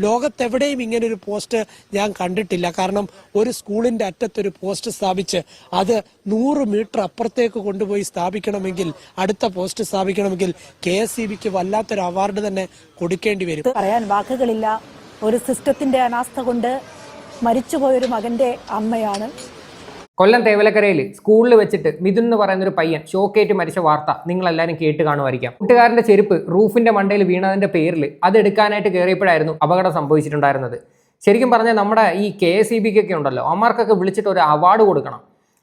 ലോകത്തെവിടെയും ഇങ്ങനെ ഒരു പോസ്റ്റ് ഞാൻ കണ്ടിട്ടില്ല. കാരണം ഒരു സ്കൂളിന്റെ അറ്റത്തൊരു പോസ്റ്റ് സ്ഥാപിച്ച് അത് നൂറ് മീറ്റർ അപ്പുറത്തേക്ക് കൊണ്ടുപോയി സ്ഥാപിക്കണമെങ്കിൽ അടുത്ത പോസ്റ്റ് സ്ഥാപിക്കണമെങ്കിൽ കെ എസ് ഇ ബിക്ക് വല്ലാത്തൊരു അവാർഡ് തന്നെ കൊടുക്കേണ്ടി വരും. പറയാൻ വാക്കുകളില്ല. ഒരു സിസ്റ്റത്തിന്റെ അനാസ്ഥ കൊണ്ട് മരിച്ചുപോയൊരു മകന്റെ അമ്മയാണ് കൊല്ലം തേവലക്കരയിൽ സ്കൂളിൽ വെച്ചിട്ട് മിഥുൻ എന്ന് പറയുന്ന ഒരു പയ്യൻ ഷോക്കേറ്റ് മരിച്ച വാർത്ത നിങ്ങൾ എല്ലാവരും കേട്ട് കാണുമായിരിക്കാം. കൂട്ടുകാരന്റെ ചെരുപ്പ് റൂഫിന്റെ മണ്ടയിൽ വീണതിന്റെ പേരിൽ അത് എടുക്കാനായിട്ട് കയറിയപ്പോഴായിരുന്നു അപകടം സംഭവിച്ചിട്ടുണ്ടായിരുന്നത്. ശരിക്കും പറഞ്ഞാൽ നമ്മുടെ ഈ കെ എസ് ഇ ബിക്കൊക്കെ ഉണ്ടല്ലോ അമ്മമാർക്കൊക്കെ വിളിച്ചിട്ട് ഒരു അവാർഡ് കൊടുക്കണം.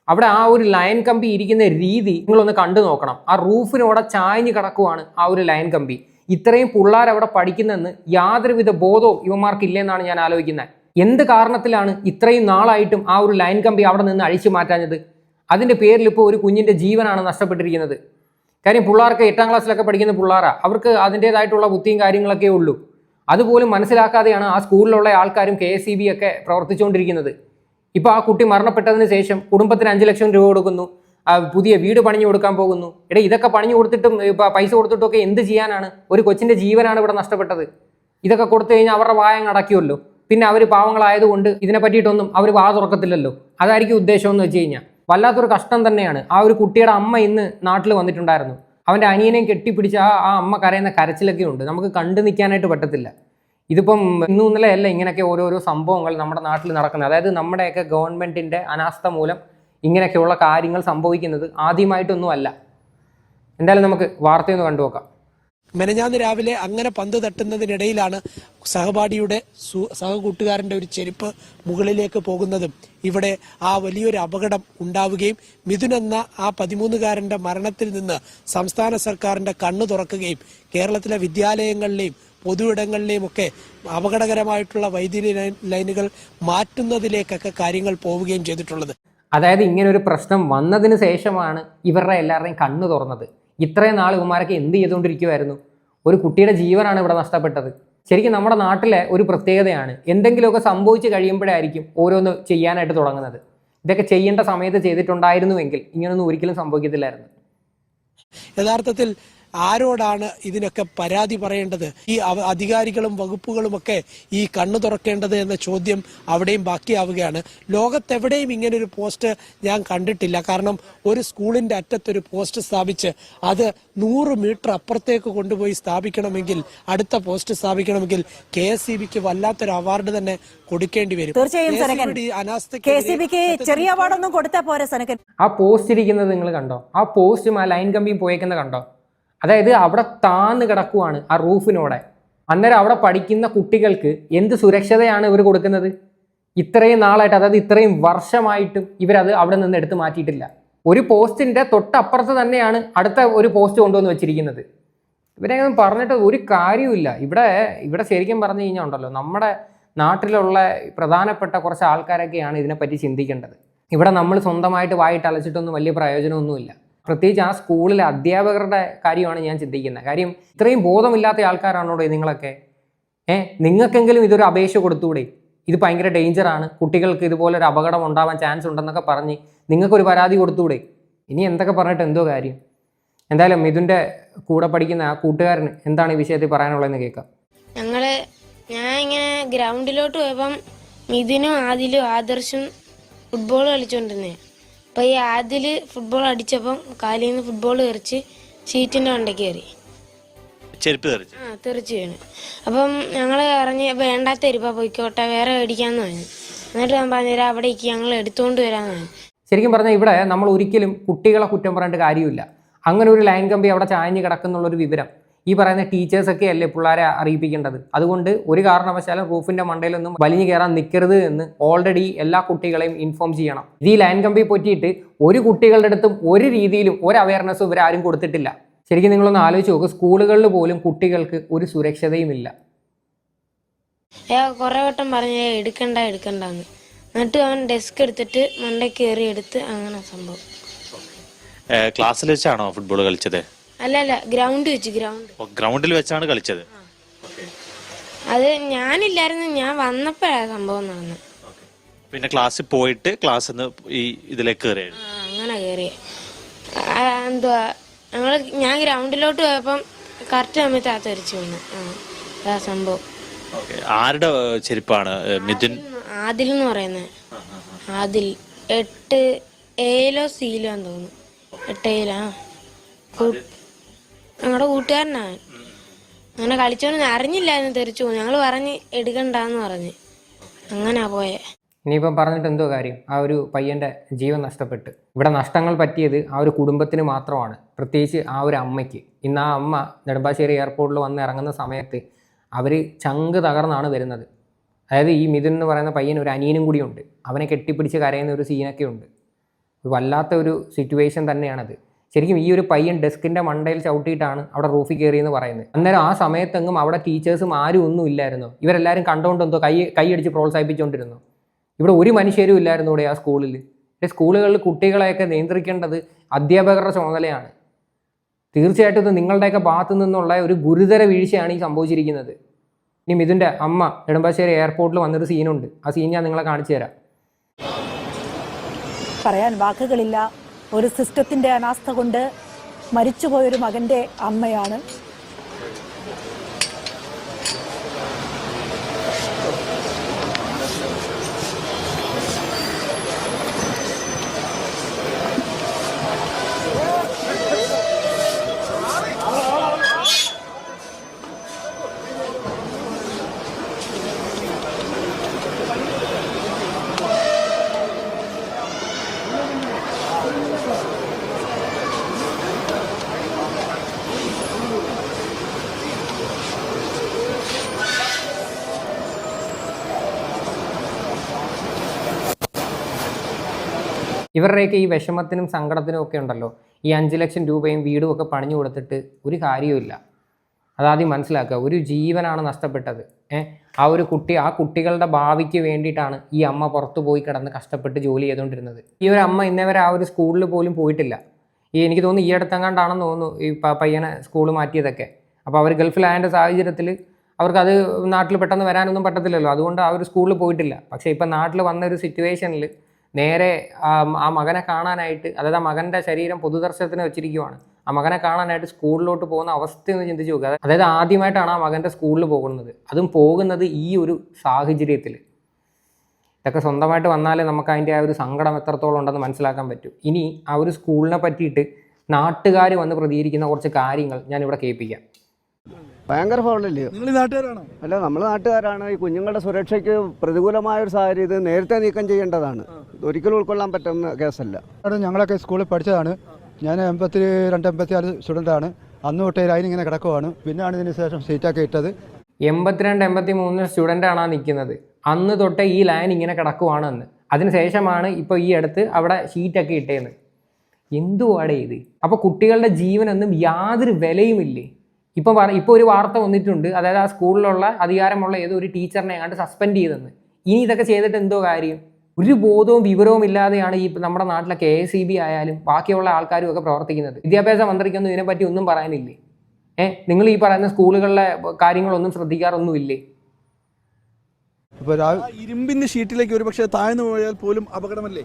അവിടെ ആ ഒരു ലയൻ കമ്പി ഇരിക്കുന്ന രീതി നിങ്ങളൊന്ന് കണ്ടു നോക്കണം. ആ റൂഫിനോടെ ചായഞ്ഞ് കിടക്കുവാണ് ആ ഒരു ലയൻ കമ്പി. ഇത്രയും പിള്ളേർ അവിടെ പഠിക്കുന്നെന്ന് യാതൊരുവിധ ബോധവും ഇവന്മാർക്കില്ലെന്നാണ് ഞാൻ ആലോചിക്കുന്നത്. എന്ത് കാരണത്തിലാണ് ഇത്രയും നാളായിട്ടും ആ ഒരു ലൈൻ കമ്പി അവിടെ നിന്ന് അഴിച്ചു മാറ്റാഞ്ഞത്? അതിന്റെ പേരിൽ ഇപ്പോൾ ഒരു കുഞ്ഞിന്റെ ജീവനാണ് നഷ്ടപ്പെട്ടിരിക്കുന്നത്. കാര്യം പിള്ളേർക്ക് എട്ടാം ക്ലാസ്സിലൊക്കെ പഠിക്കുന്ന പിള്ളേരാണ് അവർക്ക് അതിന്റേതായിട്ടുള്ള ബുദ്ധിയും കാര്യങ്ങളൊക്കെ ഉള്ളൂ. അതുപോലും മനസ്സിലാക്കാതെയാണ് ആ സ്കൂളിലുള്ള ആൾക്കാരും കെ എസ് ഒക്കെ പ്രവർത്തിച്ചുകൊണ്ടിരിക്കുന്നത്. ഇപ്പോൾ ആ കുട്ടി മരണപ്പെട്ടതിന് ശേഷം കുടുംബത്തിന് അഞ്ച് ലക്ഷം രൂപ കൊടുക്കുന്നു. പുതിയ വീട് പണിഞ്ഞു കൊടുക്കാൻ പോകുന്നു. എടേ ഇതൊക്കെ പണിഞ്ഞു കൊടുത്തിട്ടും പൈസ കൊടുത്തിട്ടും ഒക്കെ എന്ത് ചെയ്യാനാണ്? ഒരു കൊച്ചിന്റെ ജീവനാണ് ഇവിടെ നഷ്ടപ്പെട്ടത്. ഇതൊക്കെ കൊടുത്തു കഴിഞ്ഞാൽ അവരുടെ വായം അടക്കിയല്ലോ പിന്നെ അവർ പാവങ്ങളായതുകൊണ്ട് ഇതിനെ പറ്റിയിട്ടൊന്നും അവർ വാ തുറക്കത്തില്ലല്ലോ. അതായിരിക്കും ഉദ്ദേശം എന്ന് വെച്ച് കഴിഞ്ഞാൽ വല്ലാത്തൊരു കഷ്ടം തന്നെയാണ്. ആ ഒരു കുട്ടിയുടെ അമ്മ ഇന്ന് നാട്ടിൽ വന്നിട്ടുണ്ടായിരുന്നു. അവന്റെ അനിയനെയും കെട്ടിപ്പിടിച്ച് ആ ആ അമ്മ കരയുന്ന കരച്ചിലൊക്കെ ഉണ്ട്. നമുക്ക് കണ്ടു നിൽക്കാനായിട്ട് പറ്റത്തില്ല. ഇതിപ്പം ഇന്നും ഇന്നലെ അല്ല ഇങ്ങനെയൊക്കെ ഓരോരോ സംഭവങ്ങൾ നമ്മുടെ നാട്ടിൽ നടക്കുന്നത്. അതായത് നമ്മുടെയൊക്കെ ഗവൺമെന്റിന്റെ അനാസ്ഥ മൂലം ഇങ്ങനെയൊക്കെയുള്ള കാര്യങ്ങൾ സംഭവിക്കുന്നത് ആദ്യമായിട്ടൊന്നും അല്ല എന്തായാലും നമുക്ക് വാർത്തയൊന്ന് കണ്ടു നോക്കാം മെനഞ്ഞാന്ന് രാവിലെ അങ്ങനെ പന്ത് തട്ടുന്നതിനിടയിലാണ് സഹപാഠിയുടെ സു- സഹകൂട്ടുകാരന്റെ ഒരു ചെരുപ്പ് മുകളിലേക്ക് പോകുന്നതും ഇവിടെ ആ വലിയൊരു അപകടം ഉണ്ടാവുകയും മിഥുൻ എന്ന ആ പതിമൂന്നുകാരന്റെ മരണത്തിൽ നിന്ന് സംസ്ഥാന സർക്കാരിന്റെ കണ്ണു തുറക്കുകയും കേരളത്തിലെ വിദ്യാലയങ്ങളിലെയും ഒക്കെ അപകടകരമായിട്ടുള്ള വൈദ്യുതി ലൈനുകൾ മാറ്റുന്നതിലേക്കൊക്കെ കാര്യങ്ങൾ പോവുകയും ചെയ്തിട്ടുള്ളത്. അതായത് ഇങ്ങനെ ഒരു പ്രശ്നം വന്നതിന് ശേഷമാണ് ഇവരുടെ എല്ലാവരുടെയും കണ്ണു തുറന്നത്. ഇത്രയും നാൾ ഇവന്മാരൊക്കെ എന്ത് ചെയ്തുകൊണ്ടിരിക്കുമായിരുന്നു ഒരു കുട്ടിയുടെ ജീവനാണ് ഇവിടെ നഷ്ടപ്പെട്ടത്. ശരിക്കും നമ്മുടെ നാട്ടിലെ ഒരു പ്രത്യേകതയാണ്. എന്തെങ്കിലുമൊക്കെ സംഭവിച്ചു കഴിയുമ്പോഴായിരിക്കും ഓരോന്ന് ചെയ്യാനായിട്ട് തുടങ്ങുന്നത്. ഇതൊക്കെ ചെയ്യേണ്ട സമയത്ത് ചെയ്തിട്ടുണ്ടായിരുന്നുവെങ്കിൽ ഇങ്ങനൊന്നും ഒരിക്കലും സംഭവിക്കത്തില്ലായിരുന്നു. യഥാർത്ഥത്തിൽ ആരോടാണ് ഇതിനൊക്കെ പരാതി പറയേണ്ടത്? ഈ അധികാരികളും വകുപ്പുകളും ഒക്കെ ഈ കണ്ണു തുറക്കേണ്ടത് എന്ന ചോദ്യം അവിടെയും ബാക്കിയാവുകയാണ്. ലോകത്തെവിടെയും ഇങ്ങനെ ഒരു പോസ്റ്റ് ഞാൻ കണ്ടിട്ടില്ല. കാരണം ഒരു സ്കൂളിന്റെ അറ്റത്തൊരു പോസ്റ്റ് സ്ഥാപിച്ച് അത് നൂറ് മീറ്റർ അപ്പുറത്തേക്ക് കൊണ്ടുപോയി സ്ഥാപിക്കണമെങ്കിൽ അടുത്ത പോസ്റ്റ് സ്ഥാപിക്കണമെങ്കിൽ കെ എസ് സി ബിക്ക് വല്ലാത്തൊരു അവാർഡ് തന്നെ കൊടുക്കേണ്ടി വരും. തീർച്ചയായും ചെറിയ അവാർഡൊന്നും കൊടുത്താൽ പോരെ സനകൻ. ആ പോസ്റ്റ് ഇരിക്കുന്നത് നിങ്ങൾ കണ്ടോ? ആ പോസ്റ്റും ആ ലൈൻ കമ്പിയും പോയേക്കുന്നത് കണ്ടോ? അതായത് അവിടെ താന്ന് കിടക്കുവാണ് ആ റൂഫിനോടെ. അന്നേരം അവിടെ പഠിക്കുന്ന കുട്ടികൾക്ക് എന്ത് സുരക്ഷതയാണ് ഇവർ കൊടുക്കുന്നത്? ഇത്രയും നാളായിട്ട് അതായത് ഇത്രയും വർഷമായിട്ടും ഇവരത് അവിടെ നിന്ന് എടുത്ത് മാറ്റിയിട്ടില്ല. ഒരു പോസ്റ്റിന്റെ തൊട്ടപ്പുറത്ത് തന്നെയാണ് അടുത്ത ഒരു പോസ്റ്റ് കൊണ്ടുവന്ന് വെച്ചിരിക്കുന്നത്. ഇവരെങ്ങനെ പറഞ്ഞിട്ട് ഒരു കാര്യവുമില്ല. ഇവിടെ ഇവിടെ ശരിക്കും പറഞ്ഞു കഴിഞ്ഞാൽ ഉണ്ടല്ലോ നമ്മുടെ നാട്ടിലുള്ള പ്രധാനപ്പെട്ട കുറച്ച് ആൾക്കാരൊക്കെയാണ് ഇതിനെപ്പറ്റി ചിന്തിക്കേണ്ടത്. ഇവിടെ നമ്മൾ സ്വന്തമായിട്ട് വായിട്ട് അലച്ചിട്ടൊന്നും വലിയ പ്രയോജനമൊന്നുമില്ല. പ്രത്യേകിച്ച് ആ സ്കൂളിലെ അധ്യാപകരുടെ കാര്യമാണ് ഞാൻ ചിന്തിക്കുന്നത്. കാര്യം ഇത്രയും ബോധമില്ലാത്ത ആൾക്കാരാണോ നിങ്ങളൊക്കെ? ഏ നിങ്ങൾക്കെങ്കിലും ഇതൊരു അപേക്ഷ കൊടുത്തൂടെ? ഇത് ഭയങ്കര ഡേഞ്ചറാണ് കുട്ടികൾക്ക് ഇതുപോലെ ഒരു അപകടം ഉണ്ടാവാൻ ചാൻസ് ഉണ്ടെന്നൊക്കെ പറഞ്ഞ് നിങ്ങൾക്കൊരു പരാതി കൊടുത്തൂടെ? ഇനി എന്തൊക്കെ പറഞ്ഞിട്ട് എന്തോ കാര്യം? എന്തായാലും ഇതിന്റെ കൂടെ പഠിക്കുന്ന ആ കൂട്ടുകാരൻ എന്താണ് ഈ വിഷയത്തിൽ പറയാനുള്ളതെന്ന് കേൾക്കാം. ഞങ്ങൾ ഞാൻ ഇങ്ങനെ ഗ്രൗണ്ടിലോട്ട് പോയപ്പം മിഥുനും ആദിലും ആദർശും ഫുട്ബോൾ കളിച്ചോണ്ടിരുന്നേ. അപ്പൊ ഈ ആദ്യം ഫുട്ബോൾ അടിച്ചപ്പം കാലിൽ നിന്ന് ഫുട്ബോൾ തെറിച്ച് ഷീറ്റിന്റെ മണ്ടയ്ക്ക് കയറി ചെരുപ്പ് തെറിച്ചു. ആ തെറിച്ച് വീണ്. അപ്പം ഞങ്ങൾ ഇറങ്ങി വേണ്ടാത്ത എരിപ്പ പോയിക്കോട്ടെ വേറെ മേടിക്കാന്ന് പറഞ്ഞു. എന്നിട്ട് ഞാൻ പറഞ്ഞുതരാം അവിടെ ഇരിക്ക്, ഞങ്ങൾ എടുത്തുകൊണ്ട് വരാന്ന് പറഞ്ഞു. ശരിക്കും പറഞ്ഞാൽ ഇവിടെ നമ്മൾ ഒരിക്കലും കുട്ടികളെ കുറ്റം പറഞ്ഞിട്ട് കാര്യമില്ല. അങ്ങനെ ഒരു ലൈൻ കമ്പി അവിടെ ചായഞ്ഞ് കിടക്കുന്നുള്ളൊരു വിവരം. ഈ പറയുന്ന ടീച്ചേഴ്സൊക്കെ അല്ലേ പിള്ളേരെ അറിയിപ്പിക്കേണ്ടത്? അതുകൊണ്ട് ഒരു കാരണവശാലും റൂഫിന്റെ മണ്ടയിലൊന്നും വലിഞ്ഞു കയറാൻ നിൽക്കരുത് എന്ന് ഓൾറെഡി എല്ലാ കുട്ടികളെയും ഇൻഫോം ചെയ്യണം. ഇത് ഈ ലൈൻ കമ്പി പറ്റിയിട്ട് ഒരു കുട്ടികളുടെ അടുത്തും ഒരു രീതിയിലും ഒരു അവയർനെസ്സും ഇവരാരും കൊടുത്തിട്ടില്ല. ശരിക്കും നിങ്ങളൊന്ന് ആലോചിച്ച് നോക്ക് സ്കൂളുകളിൽ പോലും കുട്ടികൾക്ക് ഒരു സുരക്ഷതയുമില്ല ഇല്ല. കുറെ വട്ടം പറഞ്ഞ "ഏയ് എടുക്കണ്ട എടുക്കണ്ടെന്ന്. എന്നിട്ട് അവൻ ഡെസ്ക് എടുത്തിട്ട് മണ്ടയ്ക്ക് കയറി എടുത്ത് അങ്ങനെ സംഭവം. ക്ലാസ്സിൽ വെച്ചാണോ ഫുട്ബോൾ കളിച്ചത്? അല്ല അല്ല ഗ്രൗണ്ട് വെച്ച് ഗ്രൗണ്ട് ഓ, ഗ്രൗണ്ടിൽ വെച്ചാണ് കളിച്ചത്. അത് ഞാനില്ലായിരുന്നു ഞാൻ വന്നപ്പോഴാ സംഭവം നടന്നത്. പിന്നെ ക്ലാസ്സിൽ പോയിട്ട് ക്ലാസ് ഈ ഇതിലേക്ക് കയറിയായിരുന്നു ആ അങ്ങനെ കയറി എന്തുവാ ഞങ്ങൾ ഞാൻ ഗ്രൗണ്ടിലോട്ട് പോയപ്പം കറക്റ്റ് സമയത്ത് ആ തെറിച്ചു വന്നു. ആ അതാ സംഭവം. ഓക്കെ. ആരുടെ ഏഹ്, ചെരുപ്പാണ്? ഏഹ്, മിഥുൻ? ആദിൽ എന്ന് പറയുന്നത് ആദിൽ. എട്ട് എയിലോ സീലോ എന്ന് തോന്നുന്നു. എട്ട് ഏലാ ഞങ്ങളുടെ കൂട്ടുകാരനാണ് അങ്ങനെ കളിച്ചോന്ന് അറിഞ്ഞില്ലായിരുന്നു തെറിച്ചു പോകും ഞങ്ങൾ പറഞ്ഞ് എടുക്കണ്ടെന്ന് പറഞ്ഞ്. അങ്ങനാ പോയെ. ഇനിയിപ്പം പറഞ്ഞിട്ട് എന്തോ കാര്യം? ആ ഒരു പയ്യന്റെ ജീവൻ നഷ്ടപ്പെട്ട്. ഇവിടെ നഷ്ടങ്ങൾ പറ്റിയത് ആ ഒരു കുടുംബത്തിന് മാത്രമാണ്. പ്രത്യേകിച്ച് ആ ഒരു അമ്മയ്ക്ക്. ഇന്ന് ആ അമ്മ നെടുമ്പാശ്ശേരി എയർപോർട്ടിൽ വന്ന് ഇറങ്ങുന്ന സമയത്ത് അവർ ചങ്ക് തകർന്നാണ് വരുന്നത്. അതായത് ഈ മിഥുൻ എന്ന് പറയുന്ന പയ്യൻ ഒരു അനിയനും കൂടിയുണ്ട് അവനെ കെട്ടിപ്പിടിച്ച് കരയുന്ന ഒരു സീനൊക്കെ ഉണ്ട്. വല്ലാത്ത ഒരു സിറ്റുവേഷൻ തന്നെയാണത്. ശരിക്കും ഈ ഒരു പയ്യൻ ഡെസ്കിന്റെ മണ്ടയിൽ ചവിട്ടിയിട്ടാണ് അവിടെ റൂഫിൽ കയറിയെന്ന് പറയുന്നത്. അന്നേരം ആ സമയത്തെങ്ങും അവിടെ ടീച്ചേഴ്സും ആരും ഒന്നും ഇല്ലായിരുന്നു. ഇവരെല്ലാവരും കണ്ടുകൊണ്ട് എന്തോ കൈ കൈയടിച്ച് പ്രോത്സാഹിപ്പിച്ചുകൊണ്ടിരുന്നു ഇവിടെ ഒരു മനുഷ്യരും ഇല്ലായിരുന്നു ഇവിടെ ആ സ്കൂളിൽ. സ്കൂളുകളിൽ കുട്ടികളെയൊക്കെ നിയന്ത്രിക്കേണ്ടത് അധ്യാപകരുടെ ചുമതലയാണ്. തീർച്ചയായിട്ടും ഇത് നിങ്ങളുടെയൊക്കെ ഭാഗത്തു നിന്നുള്ള ഒരു ഗുരുതര വീഴ്ചയാണ് ഈ സംഭവിച്ചിരിക്കുന്നത്. ഇനി മിഥുന്റെ അമ്മ നെടുമ്പാശ്ശേരി എയർപോർട്ടിൽ വന്നൊരു സീനുണ്ട്. ആ സീൻ ഞാൻ നിങ്ങളെ കാണിച്ചു തരാം. പറയാൻ വാക്കുകളില്ല. ഒരു സിസ്റ്റത്തിന്റെ അനാസ്ഥ കൊണ്ട് മരിച്ചുപോയൊരു മകന്റെ അമ്മയാണ് ഇവരുടെയൊക്കെ ഈ വിഷമത്തിനും സങ്കടത്തിനും ഒക്കെ ഉണ്ടല്ലോ. ഈ അഞ്ച് ലക്ഷം രൂപയും വീടും ഒക്കെ പണിഞ്ഞു കൊടുത്തിട്ട് ഒരു കാര്യവുമില്ല അതാദ്യം മനസ്സിലാക്കുക ഒരു ജീവനാണ് നഷ്ടപ്പെട്ടത്. ഏഹ് ആ ഒരു കുട്ടി ആ കുട്ടികളുടെ ഭാവിക്ക് വേണ്ടിയിട്ടാണ് ഈ അമ്മ പുറത്തു പോയി കിടന്ന് കഷ്ടപ്പെട്ട് ജോലി ചെയ്തുകൊണ്ടിരുന്നത്. ഈ ഒരു അമ്മ ഇന്നേവരെ ആ ഒരു സ്കൂളിൽ പോലും പോയിട്ടില്ല. ഈ എനിക്ക് തോന്നുന്നു ഈ അടുത്തെങ്ങാണ്ടാണെന്ന് തോന്നുന്നു ഈ പയ്യനെ സ്കൂൾ മാറ്റിയതൊക്കെ. അപ്പോൾ അവർ ഗൾഫിലായതിന്റെ സാഹചര്യത്തിൽ അവർക്കത് നാട്ടിൽ പെട്ടെന്ന് വരാനൊന്നും പറ്റത്തില്ലല്ലോ. അതുകൊണ്ട് ആ ഒരു സ്കൂളിൽ പോയിട്ടില്ല. പക്ഷേ ഇപ്പം നാട്ടിൽ വന്ന ഒരു സിറ്റുവേഷനിൽ നേരെ ആ മകനെ കാണാനായിട്ട് അതായത് ആ മകന്റെ ശരീരം പൊതുദർശനത്തിന് വെച്ചിരിക്കുവാണ്. ആ മകനെ കാണാനായിട്ട് സ്കൂളിലോട്ട് പോകുന്ന അവസ്ഥയൊന്ന് ചിന്തിച്ച് നോക്കുക അതായത് ആദ്യമായിട്ടാണ് ആ മകന്റെ സ്കൂളിൽ പോകുന്നത്. അതും പോകുന്നത് ഈ ഒരു സാഹചര്യത്തിൽ ഇതൊക്കെ സ്വന്തമായിട്ട് വന്നാലേ നമുക്ക് അതിന്റെ ആ ഒരു സങ്കടം എത്രത്തോളം ഉണ്ടെന്ന് മനസ്സിലാക്കാൻ പറ്റും. ഇനി ആ ഒരു സ്കൂളിനെ പറ്റിയിട്ട് നാട്ടുകാർ വന്ന് പ്രതികരിക്കുന്ന കുറച്ച് കാര്യങ്ങൾ ഞാനിവിടെ കേൾപ്പിക്കാം. ഭയങ്കര ഫോളല്ലേ? നിങ്ങൾ നാട്ടുകാരാണോ? അല്ല നമ്മൾ നാട്ടുകാരാണ്. ഈ കുഞ്ഞുങ്ങളുടെ സുരക്ഷയ്ക്ക് പ്രതികൂലമായ ഒരു സാഹചര്യം ഇത് നേരത്തെ നീക്കം ചെയ്യേണ്ടതാണ്. ഒരിക്കലും ഉൾക്കൊള്ളാൻ പറ്റുന്ന കേസല്ല. അവിടെ ഞങ്ങളൊക്കെ സ്കൂളിൽ പഠിച്ചതാണ്. ഞാൻ എൺപത്തി രണ്ട് എൺപത്തി സ്റ്റുഡന്റ് സ്റ്റുഡന്റാണ് അന്ന് തൊട്ടേ ലൈൻ ഇങ്ങനെ കിടക്കുവാണ്. പിന്നെയാണ് ഇതിന് ശേഷം സീറ്റൊക്കെ ഇട്ടത്. എൺപത്തിരണ്ട് എൺപത്തി മൂന്ന് സ്റ്റുഡന്റാണ് ആ നിൽക്കുന്നത് അന്ന് തൊട്ടേ ഈ ലൈൻ ഇങ്ങനെ കിടക്കുവാണ് അന്ന്. അതിനുശേഷമാണ് ഇപ്പോൾ ഈ അടുത്ത് അവിടെ ഷീറ്റൊക്കെ ഇട്ടേന്ന്. എന്തുവാടേ ഇത്? അപ്പോൾ കുട്ടികളുടെ ജീവനൊന്നും യാതൊരു വിലയുമില്ലേ? ഇപ്പം പറ ഇപ്പോൾ ഒരു വാർത്ത വന്നിട്ടുണ്ട്. അതായത് ആ സ്കൂളിലുള്ള അധികാരമുള്ള ഏതോ ഒരു ടീച്ചറിനെ അങ്ങാണ്ട് സസ്പെൻഡ് ചെയ്തെന്ന്. ഇനി ഇതൊക്കെ ചെയ്തിട്ട് എന്തോ കാര്യം? ഒരു ബോധവും വിവരവും ഇല്ലാതെയാണ് ഈ നമ്മുടെ നാട്ടിലെ കെ എസ് ഇ ബി ആയാലും ബാക്കിയുള്ള ആൾക്കാരും ഒക്കെ പ്രവർത്തിക്കുന്നത്. വിദ്യാഭ്യാസ മന്ത്രിക്കൊന്നും ഇതിനെപ്പറ്റി ഒന്നും പറയാനില്ലേ? ഏ നിങ്ങൾ ഈ പറയുന്ന സ്കൂളുകളിലെ കാര്യങ്ങളൊന്നും ശ്രദ്ധിക്കാറൊന്നുമില്ലേ? ഇരുമ്പിന്റെ ഷീറ്റിലേക്ക് ഒരു പക്ഷേ താഴ്ന്നു പോയാൽ പോലും അപകടമല്ലേ?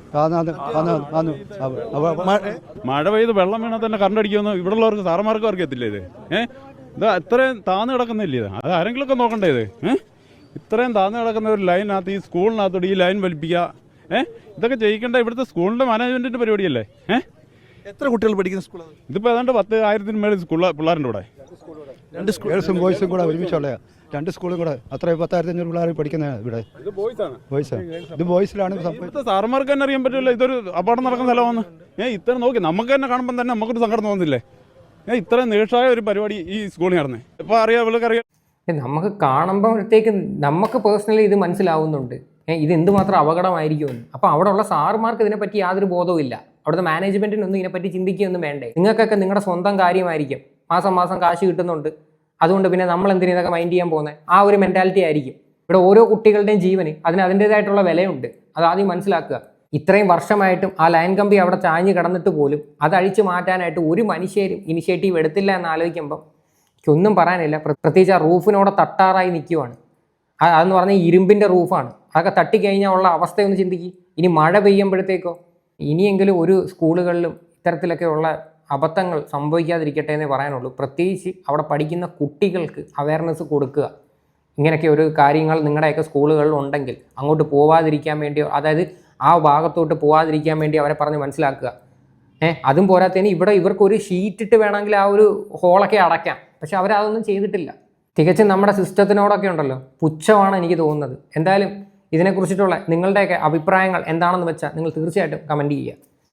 മഴ പെയ്ത് വെള്ളം വീണാൽ തന്നെ കറണ്ട് അടിക്കുമെന്ന് ഇവിടെ ഉള്ളവർക്ക് സാറന്മാർക്ക് അവർക്ക് ഇത്? ഏഹ് ഇത് ഇത്രയും താന്ന് കിടക്കുന്നില്ലേ ഇത്? അത് ആരെങ്കിലുമൊക്കെ നോക്കണ്ടേ ഇത്? ഏഹ് ഇത്രയും താന്ന് കിടക്കുന്ന ഒരു ലൈനകത്ത് ഈ സ്കൂളിനകത്തോട് ഈ ലൈൻ വലിപ്പിക്കുക ഏഹ് ഇതൊക്കെ ചെയ്യിക്കേണ്ട ഇവിടുത്തെ സ്കൂളിന്റെ മാനേജ്മെന്റിന്റെ പരിപാടിയല്ലേ? ഏഹ് എത്ര കുട്ടികൾ പഠിക്കുന്ന സ്കൂൾ ഇതിപ്പോൾ ഏതാണ്ട് പത്ത് ആയിരത്തിന് മേളിൽ സ്കൂൾ പിള്ളേരുടെ ഇവിടെ രണ്ട് സ്കൂൾ ഗേൾസും ബോയ്സും കൂടെ ഒരുമിച്ചുള്ള രണ്ട് സ്കൂളും കൂടെ. അത്ര പത്തായിരത്തി അഞ്ഞൂറ് പിള്ളേർ പഠിക്കുന്ന ഇവിടെ. ഇത് ബോയ്സ് ആണ്. ബോയ്സ് ഇത് ബോയ്സിലാണ് സാർമാർക്ക് തന്നെ അറിയാൻ പറ്റില്ല ഇതൊരു അപകടം നടക്കുന്ന സ്ഥലമാണ് ഏ ഇത്ര നോക്കി. നമുക്ക് തന്നെ കാണുമ്പോൾ തന്നെ നമുക്കൊരു സങ്കടം തോന്നുന്നില്ലേ? ഏ നേഷായ നീഷായ ഒരു പരിപാടി ഈ സ്കൂളിൽ നടന്നേ. ഇപ്പൊ അറിയാം ഏ, നമുക്ക് കാണുമ്പോഴത്തേക്ക് നമുക്ക് പേഴ്സണലി ഇത് മനസ്സിലാവുന്നുണ്ട്. ഇത് എന്തുമാത്രം അപകടമായിരിക്കുമെന്ന്. അപ്പോൾ അവിടെയുള്ള സാറുമാർക്ക് ഇതിനെപ്പറ്റി യാതൊരു ബോധവും ഇല്ല അവിടുത്തെ മാനേജ്മെന്റിനൊന്നും ഇതിനെപ്പറ്റി ചിന്തിക്കുകയൊന്നും വേണ്ടേ. നിങ്ങൾക്കൊക്കെ നിങ്ങളുടെ സ്വന്തം കാര്യമായിരിക്കും. മാസം മാസം കാശ് കിട്ടുന്നുണ്ട്. അതുകൊണ്ട് പിന്നെ നമ്മൾ എന്തിനാ ഇതൊക്കെ മൈൻഡ് ചെയ്യാൻ പോകുന്നത് ആ ഒരു മെന്റാലിറ്റി ആയിരിക്കും. ഇവിടെ ഓരോ കുട്ടികളുടെയും ജീവന് അതിന് അതിന്റെതായിട്ടുള്ള വിലയുണ്ട്. അത് ആദ്യം മനസ്സിലാക്കുക. ഇത്രയും വർഷമായിട്ടും ആ ലൈൻ കമ്പി അവിടെ ചാഞ്ഞ് കിടന്നിട്ട് പോലും അത് അഴിച്ചു മാറ്റാനായിട്ട് ഒരു മനുഷ്യരും ഇനിഷ്യേറ്റീവ് എടുത്തില്ല എന്ന് ആലോചിക്കുമ്പോൾ ഒന്നും പറയാനില്ല. പ്ര- പ്രത്യേകിച്ച് ആ റൂഫിനോടെ തട്ടാറായി നിൽക്കുവാണ്. അതെന്ന് പറഞ്ഞാൽ ഇരുമ്പിന്റെ റൂഫാണ്. അതൊക്കെ തട്ടിക്കഴിഞ്ഞാൽ ഉള്ള അവസ്ഥയൊന്ന് ചിന്തിക്ക്. ഇനി മഴ പെയ്യുമ്പോഴത്തേക്കോ? ഇനിയെങ്കിലും ഒരു സ്കൂളുകളിലും ഇത്തരത്തിലൊക്കെയുള്ള അബദ്ധങ്ങൾ സംഭവിക്കാതിരിക്കട്ടെ എന്നേ പറയാനുള്ളൂ. പ്രത്യേകിച്ച് അവിടെ പഠിക്കുന്ന കുട്ടികൾക്ക് അവയർനെസ് കൊടുക്കുക. ഇങ്ങനെയൊക്കെ ഒരു കാര്യങ്ങൾ നിങ്ങളുടെയൊക്കെ സ്കൂളുകളിൽ ഉണ്ടെങ്കിൽ അങ്ങോട്ട് പോവാതിരിക്കാൻ വേണ്ടിയോ അതായത് ആ ഭാഗത്തോട്ട് പോവാതിരിക്കാൻ വേണ്ടി അവരെ പറഞ്ഞ് മനസ്സിലാക്കുക. ഏഹ് അതും പോരാത്തതിന് ഇവിടെ ഇവർക്കൊരു ഷീറ്റ് ഇട്ട് വേണമെങ്കിൽ ആ ഒരു ഹോളൊക്കെ അടയ്ക്കാം. പക്ഷെ അവരതൊന്നും ചെയ്തിട്ടില്ല. തികച്ചും നമ്മുടെ സിസ്റ്റത്തിനോടൊക്കെ ഉണ്ടല്ലോ. പുച്ഛമാണ് എനിക്ക് തോന്നുന്നത്. എന്തായാലും ഇതിനെക്കുറിച്ചിട്ടുള്ള നിങ്ങളുടെയൊക്കെ അഭിപ്രായങ്ങൾ എന്താണെന്ന് വെച്ചാൽ നിങ്ങൾ തീർച്ചയായിട്ടും കമന്റ് ചെയ്യുക.